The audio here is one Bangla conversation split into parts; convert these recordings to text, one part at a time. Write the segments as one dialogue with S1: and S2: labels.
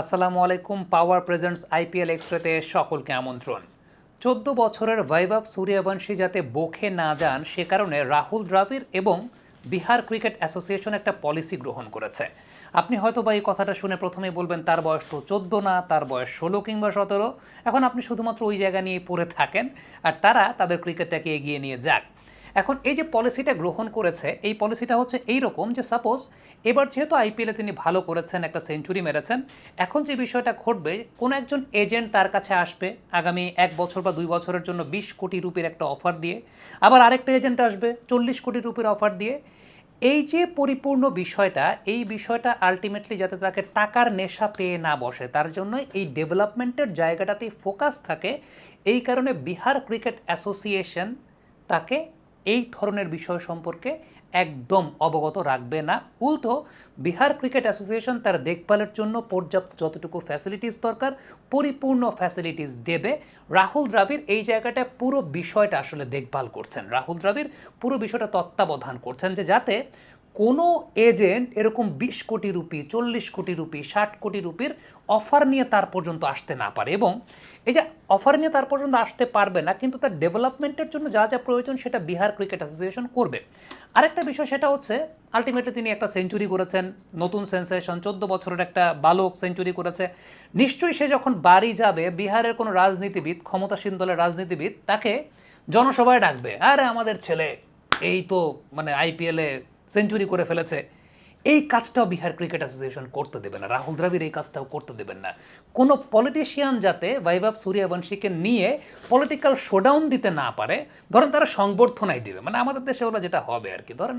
S1: আসসালামু আলাইকুম, পাওয়ার প্রেজেন্টস আইপিএল এক্সট্রাতে সকলকে আমন্ত্রণ। চোদ্দ বছরের বৈভব সূর্যবংশী যাতে বোখে না যান, সে কারণে রাহুল দ্রাবিড় এবং বিহার ক্রিকেট অ্যাসোসিয়েশন একটা পলিসি গ্রহণ করেছে। আপনি হয়তো বা এই কথাটা শুনে প্রথমেই বলবেন, তার বয়স তো চোদ্দ না, তার বয়স ষোলো কিংবা সতেরো। এখন আপনি শুধুমাত্র ওই জায়গা নিয়ে পড়ে থাকেন আর তারা তাদের ক্রিকেটটাকে এগিয়ে নিয়ে যাক। এখন এই যে পলিসিটা গ্রহণ করেছে, এই পলিসিটা হচ্ছে এই রকম যে সাপোজ এবার যেহেতু আইপিএলে তিনি ভালো করেছেন, একটা সেঞ্চুরি মেরেছেন, এখন যে বিষয়টা ঘটবে, কোনো একজন এজেন্ট তার কাছে আসবে, আগামী এক বছর বা দুই বছরের জন্য বিশ কোটি রুপির একটা অফার দিয়ে, আবার আরেকটা এজেন্ট আসবে, চল্লিশ কোটি রুপির অফার দিয়ে, এই যে পরিপূর্ণ বিষয়টা, এই বিষয়টা আলটিমেটলি যাতে তাকে টাকার নেশা পেয়ে না বসে, তার জন্য এই ডেভেলপমেন্টের জায়গাটাতেই ফোকাস থাকে, এই কারণে বিহার ক্রিকেট অ্যাসোসিয়েশন তাকে এই ধরনের বিষয় সম্পর্কে একদম অবগত রাখবে না। উল্টো, বিহার ক্রিকেট অ্যাসোসিয়েশন তার দেখভালের জন্য পর্যাপ্ত যতটুকু ফ্যাসিলিটিস দরকার, পরিপূর্ণ ফ্যাসিলিটিস দেবে। রাহুল দ্রাবিড় এই জায়গাটা পুরো বিষয়টা আসলে দেখভাল করছেন। রাহুল দ্রাবিড় পুরো বিষয়টা তত্ত্বাবধান করছেন যে যাতে কোনো এজেন্ট এরকম বিশ কোটি রুপি, চল্লিশ কোটি রুপি, ষাট কোটি রুপির অফার নিয়ে তার পর্যন্ত আসতে না পারে এবং এই যে অফার নিয়ে তার পর্যন্ত আসতে পারবে না, কিন্তু তার ডেভেলপমেন্টের জন্য যা যা প্রয়োজন সেটা বিহার ক্রিকেট অ্যাসোসিয়েশন করবে। আরেকটা বিষয় সেটা হচ্ছে আলটিমেটলি তিনি একটা সেঞ্চুরি করেছেন, নতুন সেন্সেশন চোদ্দ বছরের একটা বালক সেঞ্চুরি করেছে। নিশ্চয়ই সে যখন বাড়ি যাবে, বিহারের কোনো রাজনীতিবিদ, ক্ষমতাসীন দলের রাজনীতিবিদ, তাকে জনসভায় ডাকবে, আরে আমাদের ছেলে, এই তো মানে আইপিএলে সেঞ্চুরি করে ফেলেছে। এই কাজটাও বিহার ক্রিকেট অ্যাসোসিয়েশন করতে দেবে না। রাহুল দ্রাবিড় এই কাজটাও করতে দেবেন না। কোনো পলিটিশিয়ান যাতে বৈভব সূর্যবংশীকে নিয়ে পলিটিক্যাল শোডাউন দিতে না পারে, ধরেন তারা সংবর্ধনাই দিবে। মানে আমাদের দেশে ওরা যেটা হবে আর কি। ধরেন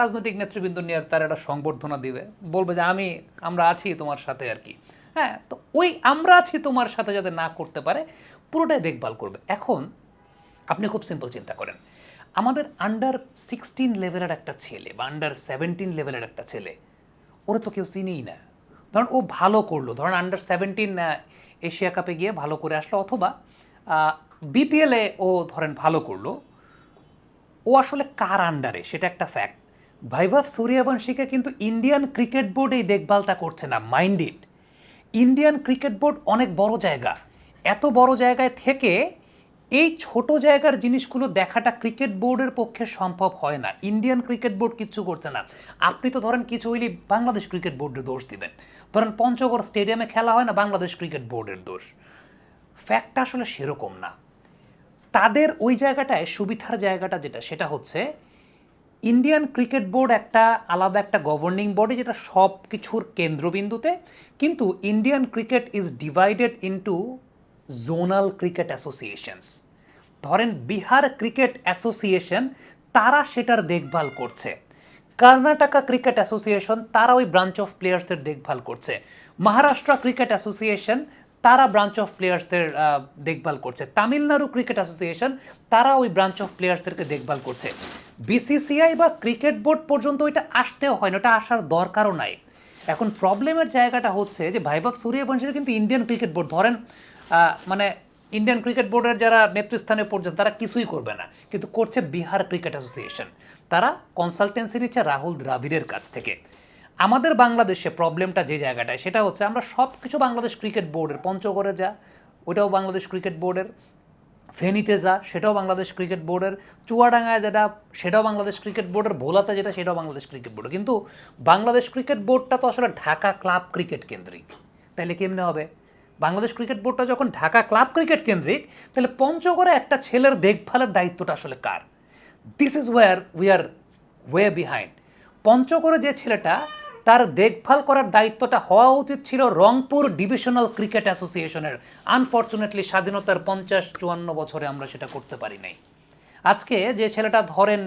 S1: রাজনৈতিক নেতৃবৃন্দ নিয়ে তারা একটা সংবর্ধনা দিবে। বলবে যে আমি, আমরা আছি তোমার সাথে আর কি। হ্যাঁ তো ওই আমরা আছি তোমার সাথে যাতে না করতে পারে, পুরোটাই দেখভাল করবে। এখন আপনি খুব সিম্পল চিন্তা করেন। আমাদের আন্ডার সিক্সটিন লেভেলের একটা ছেলে বা আন্ডার সেভেন্টিন লেভেলের একটা ছেলে, ওরা তো কেউ চিনেই না। ধরেন ও ভালো করল, ধরেন আন্ডার সেভেন্টিন এশিয়া কাপে গিয়ে ভালো করে আসলো অথবা বিপিএলে ও ধরেন ভালো করল, ও আসলে কার আন্ডারে সেটা একটা ফ্যাক্ট বৈভব সূর্যবংশীকে কিন্তু ইন্ডিয়ান ক্রিকেট বোর্ড এই দেখভালটা করছে না মাইন্ডেড ইন্ডিয়ান ক্রিকেট বোর্ড অনেক বড় জায়গা। এত বড় জায়গায় থেকে এই ছোট জায়গার জিনিসগুলো দেখাটা ক্রিকেট বোর্ডের পক্ষে সম্ভব হয় না। ইন্ডিয়ান ক্রিকেট বোর্ড কিছু করছে না। আপনি তো ধরেন কিছু হইলে বাংলাদেশ ক্রিকেট বোর্ডের দোষ দিবেন। ধরেন পঞ্চগড় স্টেডিয়ামে খেলা হয় না, বাংলাদেশ ক্রিকেট বোর্ডের দোষ। ফ্যাক্টটা আসলে সেরকম না। তাদের ওই জায়গাটায় সুবিধার জায়গাটা যেটা, সেটা হচ্ছে ইন্ডিয়ান ক্রিকেট বোর্ড একটা আলাদা একটা গভর্নিং বডি যেটা সব কিছুর কেন্দ্রবিন্দুতে, কিন্তু Indian cricket is divided into zonal cricket associations ধরেন বিহার ক্রিকেট অ্যাসোসিয়েশন তারা সেটার দেখভাল করছে। কর্ণাটকা ক্রিকেট অ্যাসোসিয়েশন তারা ওই ব্রাঞ্চ অফ প্লেয়ার্সদের দেখভাল করছে। মহারাষ্ট্র ক্রিকেট অ্যাসোসিয়েশন তারা ব্রাঞ্চ অফ প্লেয়ার্সদের দেখভাল করছে। তামিলনাড়ু ক্রিকেট অ্যাসোসিয়েশন তারা ওই ব্রাঞ্চ অফ প্লেয়ার্সদেরকে দেখভাল করছে। বিসিসিআই বা ক্রিকেট বোর্ড পর্যন্ত ওইটা আসতেও হয় না, ওটা আসার দরকারও নাই। এখন প্রবলেমের জায়গাটা হচ্ছে যে, ভাইভাব সূর্যবংশীর কিন্তু ইন্ডিয়ান ক্রিকেট বোর্ড ধরেন মানে ইন্ডিয়ান ক্রিকেট বোর্ডের যারা নেতৃস্থানে পর্যন্ত, তারা কিছুই করবে না। কিন্তু করছে বিহার ক্রিকেট অ্যাসোসিয়েশন তারা কনসালটেন্সি নিচ্ছে রাহুল দ্রাবিড়ের কাছ থেকে। আমাদের বাংলাদেশে প্রবলেমটা যে জায়গাটায়, সেটা হচ্ছে আমরা সব কিছু বাংলাদেশ ক্রিকেট বোর্ডের পঞ্চগড়ে যা ওটাও বাংলাদেশ ক্রিকেট বোর্ডের ফেনীতে যা, সেটাও বাংলাদেশ ক্রিকেট বোর্ডের চুয়াডাঙ্গায় যেটা, সেটাও বাংলাদেশ ক্রিকেট বোর্ডের ভোলাতে যেটা, সেটাও বাংলাদেশ ক্রিকেট বোর্ডের কিন্তু বাংলাদেশ ক্রিকেট বোর্ডটা তো আসলে ঢাকা ক্লাব ক্রিকেট কেন্দ্রিক। তাহলে কেমনে হবে? বাংলাদেশ ক্রিকেট বোর্ডটা যখন ঢাকা ক্লাব ক্রিকেট কেন্দ্রিক, তাহলে পঞ্চগড়ে একটা ছেলের দেখভালের দায়িত্বটা আসলে কার? This is where we are way behind পঞ্চগড়ে যে ছেলেটা, তার দেখভাল করার দায়িত্বটা হওয়া উচিত ছিল রংপুর ডিভিশনাল ক্রিকেট অ্যাসোসিয়েশনের আনফর্চুনেটলি স্বাধীনতার পঞ্চাশ চুয়ান্ন বছরে আমরা সেটা করতে পারি নাই। আজকে যে ছেলেটা ধরেন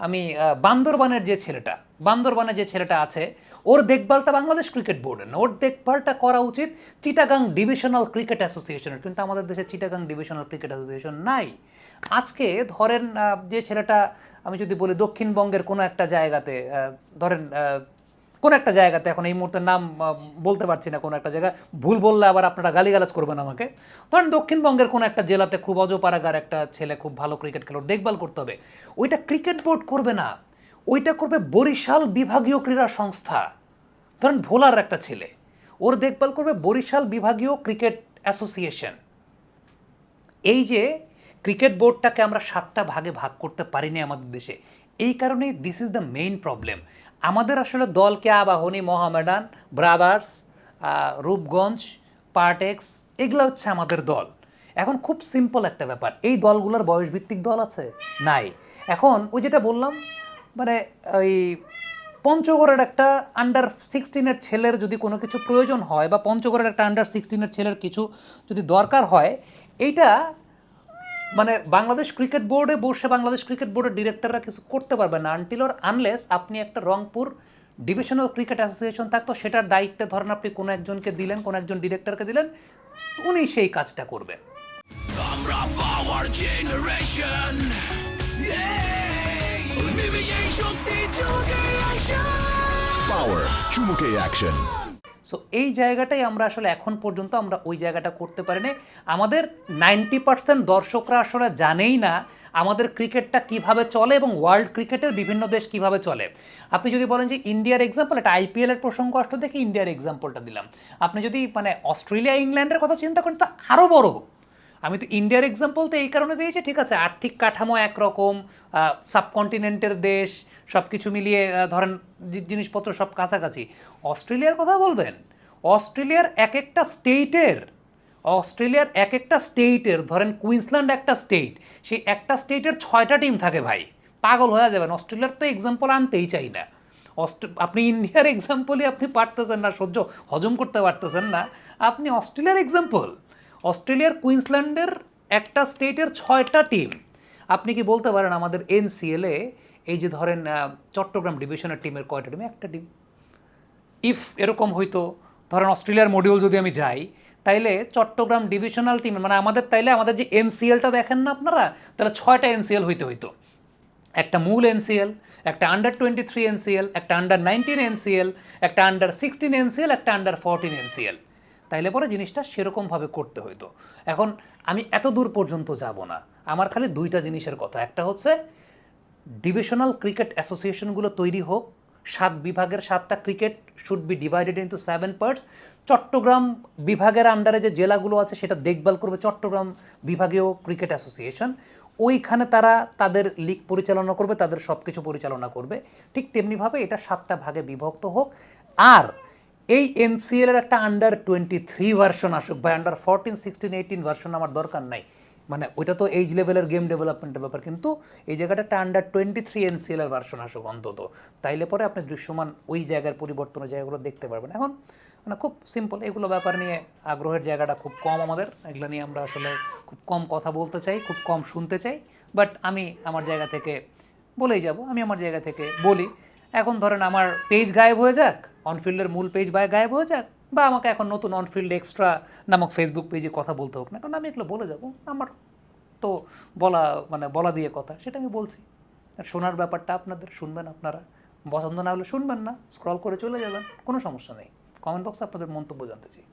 S1: আমি বান্দরবানের যে ছেলেটা বান্দরবানের যে ছেলেটা আছে ওর দেখভালটা বাংলাদেশ ক্রিকেট বোর্ডের না, ওর দেখভালটা করা উচিত চিটাগাং ডিভিশনাল ক্রিকেট অ্যাসোসিয়েশনের, কিন্তু আমাদের দেশে চিটাগাং ডিভিশনাল ক্রিকেট অ্যাসোসিয়েশন নাই। আজকে ধরেন যে ছেলেটা, আমি যদি বলি দক্ষিণবঙ্গের কোনো একটা জায়গাতে ধরেন কোন একটা জায়গাতে, এখন এই মুহূর্তে নাম বলতে পারছি না কোনো একটা জায়গা ভুল বললে আবার আপনারা গালিগালাজ করবেন আমাকে। ধরেন দক্ষিণবঙ্গের কোনো একটা জেলাতে খুব অজপাড়াগার একটা ছেলে খুব ভালো ক্রিকেট খেলোয়াড় দেখভাল করতে হবে, ওইটা ক্রিকেট বোর্ড করবে না। ওইটা করবে বরিশাল বিভাগীয় ক্রীড়া সংস্থা। ধরেন ভোলার একটা ছেলে, ওর দেখভাল করবে বরিশাল বিভাগীয় ক্রিকেট অ্যাসোসিয়েশন। এই যে ক্রিকেট বোর্ডটাকে আমরা সাতটা ভাগে ভাগ করতে পারিনি আমাদের দেশে, এই কারণেই this is the main problem আমাদের আসলে দলকে আবাহনী মোহামেডান, ব্রাদার্স রূপগঞ্জ, পার্টেক্স, এগুলো হচ্ছে আমাদের দল। এখন খুব সিম্পল একটা ব্যাপার, এই দলগুলোর বয়সভিত্তিক দল আছে? নাই। এখন ওই যেটা বললাম মানে ওই পঞ্চগড়ের একটা আন্ডার সিক্সটিনের ছেলের যদি কোনো কিছু প্রয়োজন হয় বা পঞ্চগড়ের একটা আন্ডার সিক্সটিনের ছেলের কিছু যদি দরকার হয়, এইটা মানে বাংলাদেশ ক্রিকেট বোর্ডে বসে বাংলাদেশ ক্রিকেট বোর্ডের ডিরেক্টররা কিছু করতে পারবে না আনটিল ওর আনলেস আপনি একটা রংপুর ডিভিশনাল ক্রিকেট অ্যাসোসিয়েশন থাকতো, সেটার দায়িত্বে ধরেন আপনি কোনো একজনকে দিলেন, কোনো একজন ডিরেক্টরকে দিলেন, উনি সেই কাজটা করবেন
S2: আমরা পাওয়ার জেনারেশন
S3: Power. চুমুকে অ্যাকশন
S1: সো এই জায়গাটাই আমরা আসলে এখন পর্যন্ত আমরা ওই জায়গাটা করতে পারিনি। আমাদের নাইনটি পার্সেন্ট দর্শকরা আসলে জানেই না আমাদের ক্রিকেটটা কীভাবে চলে এবং ওয়ার্ল্ড ক্রিকেটের বিভিন্ন দেশ কীভাবে চলে। আপনি যদি বলেন যে ইন্ডিয়ার এক্সাম্পল একটা আইপিএল এর প্রসঙ্গ আসতে দেখে ইন্ডিয়ার এক্সাম্পলটা দিলাম। আপনি যদি মানে অস্ট্রেলিয়া ইংল্যান্ডের কথা চিন্তা করেন, তা আরও বড় আমি তো ইন্ডিয়ার এক্সাম্পল তো এই কারণে দিয়েছি, ঠিক আছে? আর্থিক কাঠামো একরকম সাবকন্টিনেন্টের দেশ সব কিছু মিলিয়ে ধরেন জিনিসপত্র সব কাছাকাছি। অস্ট্রেলিয়ার কথা বলবেন? অস্ট্রেলিয়ার এক একটা স্টেটের অস্ট্রেলিয়ার এক একটা স্টেটের ধরেন কুইন্সল্যান্ড একটা স্টেট সেই একটা স্টেটের ছয়টা টিম থাকে ভাই। পাগল হয়ে যাবেন। অস্ট্রেলিয়ার তো এক্সাম্পল আনতেই চাই না। অস্ট্রে- আপনি ইন্ডিয়ার এক্সাম্পলই আপনি পারতেছেন না, সহ্য হজম করতে পারতেছেন না। আপনি অস্ট্রেলিয়ার এক্সাম্পল অস্ট্রেলিয়ার কুইন্সল্যান্ডের একটা স্টেটের ছয়টা টিম। আপনি কি বলতে পারেন আমাদের এনসিএলে এই যে ধরেন চট্টগ্রাম ডিভিশনের টিমের কয়টা টিম? একটা টিম। ইফ এরকম হইতো, ধরেন অস্ট্রেলিয়ার মডিউল যদি আমি যাই, তাইলে চট্টগ্রাম ডিভিশনাল টিম মানে আমাদের তাইলে আমাদের যে এনসিএলটা দেখেন না আপনারা তাহলে ছয়টা এনসিএল হইতে হইতো। একটা মূল এনসিএল একটা আন্ডার টোয়েন্টি থ্রি এনসিএল একটা আন্ডার নাইনটিন এনসিএল একটা আন্ডার সিক্সটিন এনসিএল একটা আন্ডার ফোরটিন এনসিএল তাইলে পরে জিনিসটা সেরকমভাবে করতে হইতো। এখন আমি এত দূর পর্যন্ত যাব না। আমার খালি দুইটা জিনিসের কথা। একটা হচ্ছে ডিভিশনাল ক্রিকেট অ্যাসোসিয়েশনগুলো তৈরি হোক, সাত বিভাগের সাতটা cricket should be divided into seven parts Chittagong বিভাগের আন্ডারে যে জেলাগুলো আছে, সেটা দেখভাল করবে চট্টগ্রাম বিভাগীয় ক্রিকেট অ্যাসোসিয়েশন ওইখানে তারা তাদের লিগ পরিচালনা করবে, তাদের সব কিছু পরিচালনা করবে। ঠিক তেমনিভাবে এটা সাতটা ভাগে বিভক্ত হোক। আর এই এনসিএল এর একটা আন্ডার টোয়েন্টি থ্রি ভার্সন আসুক বা under fourteen sixteen eighteen version আমার দরকার নাই। মানে ওইটা তো এইজ লেভেলের গেম ডেভেলপমেন্টের ব্যাপার, কিন্তু এই জায়গাটা একটা আন্ডার টোয়েন্টি থ্রি এনসিএল এর ভার্সন আসুক অন্তত। তাইলে পরে আপনি দৃশ্যমান ওই জায়গার পরিবর্তনের জায়গাগুলো দেখতে পারবেন। এখন মানে খুব সিম্পল এগুলো ব্যাপার নিয়ে আগ্রহের জায়গাটা খুব কম আমাদের। এগুলো নিয়ে আমরা আসলে খুব কম কথা বলতে চাই, খুব কম শুনতে চাই। বাট আমি আমার জায়গা থেকে বলেই যাব, আমি আমার জায়গা থেকে বলি। এখন ধরেন আমার পেজ গায়েব হয়ে যাক অনফিল্ডের মূল পেজ বা গায়েব হয়ে যাক, বা আমাকে এখন নতুন অনফিল্ড এক্সট্রা নামক ফেসবুক পেজে কথা বলতে হোক না কারণ আমি এগুলো বলে যাব। আমার তো বলা মানে বলা দিয়ে কথা, সেটা আমি বলছি। আর শোনার ব্যাপারটা আপনাদের শুনবেন আপনারা। পছন্দ না হলে শুনবেন না স্ক্রল করে চলে যাবেন, কোনো সমস্যা নেই। কমেন্ট বক্সে আপনাদের মন্তব্য জানতে চাই।